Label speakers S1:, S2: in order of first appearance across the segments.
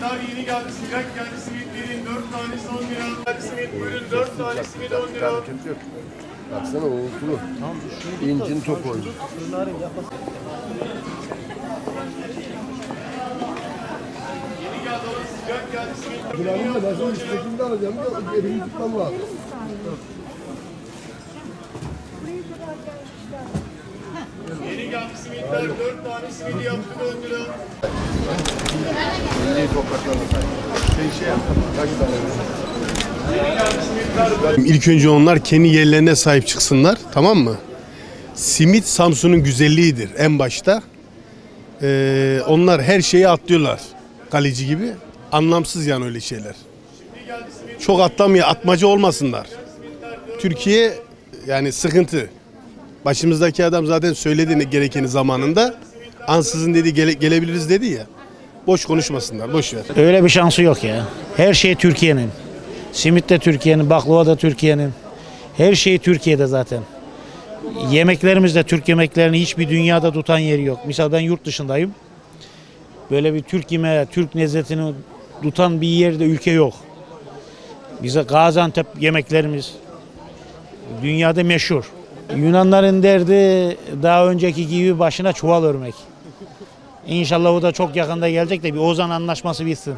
S1: Simitler yeni geldi, sıcak geldi. Simit verin, 4 tanesi 10 lira. Simit buyurun, 4 tane simit 10 lira.
S2: Hareket yok. Baksana uğultulu. İncin top oyunu.
S1: Yeni geldi, alın sıcak geldi. Simit
S2: Bunların da üsttekini de alacağım da elimi tutmam lazım.
S1: Yeni geldi simitler, 4 tane simidi yaptık 10 lira.
S3: İlk önce onlar kendi yerlerine sahip çıksınlar tamam mı? Simit Samsun'un güzelliğidir en başta. Ee, onlar her şeyi atlıyorlar kaleci gibi. Anlamsız yani öyle şeyler. Çok atlamıyor, atmaca olmasınlar. Türkiye yani sıkıntı. Başımızdaki adam zaten söyledi ne gerekeni zamanında. Ansızın dedi gele- gelebiliriz dedi ya. Boş konuşmasınlar, boş ver.
S4: Öyle bir şansı yok ya. Her şey Türkiye'nin. Simit de Türkiye'nin, baklava da Türkiye'nin. Her şey Türkiye'de zaten. Yemeklerimiz de Türk yemeklerini hiçbir dünyada tutan yeri yok. Misal ben yurt dışındayım. Böyle bir Türk yemeği, Türk lezzetini tutan bir yerde ülke yok. Bize Gaziantep yemeklerimiz dünyada meşhur. Yunanların derdi daha önceki gibi başına çuval örmek. İnşallah o da çok yakında gelecek de bir Ozan Anlaşması bitsin.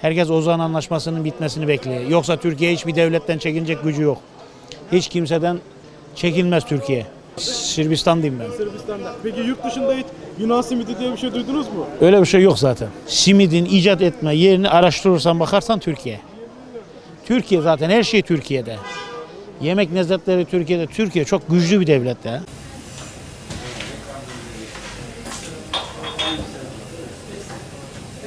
S4: Herkes Ozan Anlaşması'nın bitmesini bekliyor. Yoksa Türkiye hiçbir devletten çekilecek gücü yok. Hiç kimseden çekilmez Türkiye. Sırbistan'dayım ben.
S5: Sırbistan'da. Peki yurt dışında hiç Yunan simidi diye bir şey duydunuz mu?
S4: Öyle bir şey yok zaten. Simidin icat etme yerini araştırırsan bakarsan Türkiye. Türkiye zaten her şey Türkiye'de. Yemek lezzetleri Türkiye'de. Türkiye çok güçlü bir devlet ya.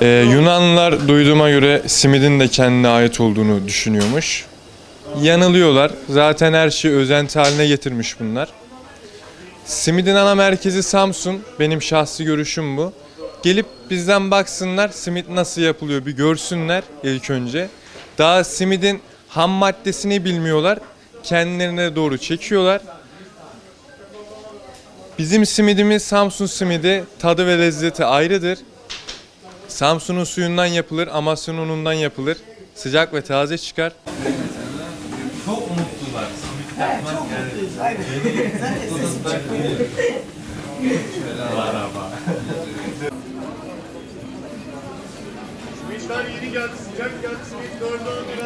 S6: Ee, Yunanlılar duyduğuma göre simidin de kendine ait olduğunu düşünüyormuş. Yanılıyorlar. Zaten her şeyi özenti haline getirmiş bunlar. Simidin ana merkezi Samsun. Benim şahsi görüşüm bu. Gelip bizden baksınlar simit nasıl yapılıyor bir görsünler ilk önce. Daha simidin ham maddesini bilmiyorlar. Kendilerine doğru çekiyorlar. Bizim simidimiz Samsun simidi tadı ve lezzeti ayrıdır. Samsun'un suyundan yapılır, Amasya'nın unundan yapılır. Sıcak ve taze çıkar.
S7: Çok mutlular. Simit yapmak
S1: Simitler yeni geldi, sıcak geldi. Simit 4 10 lira.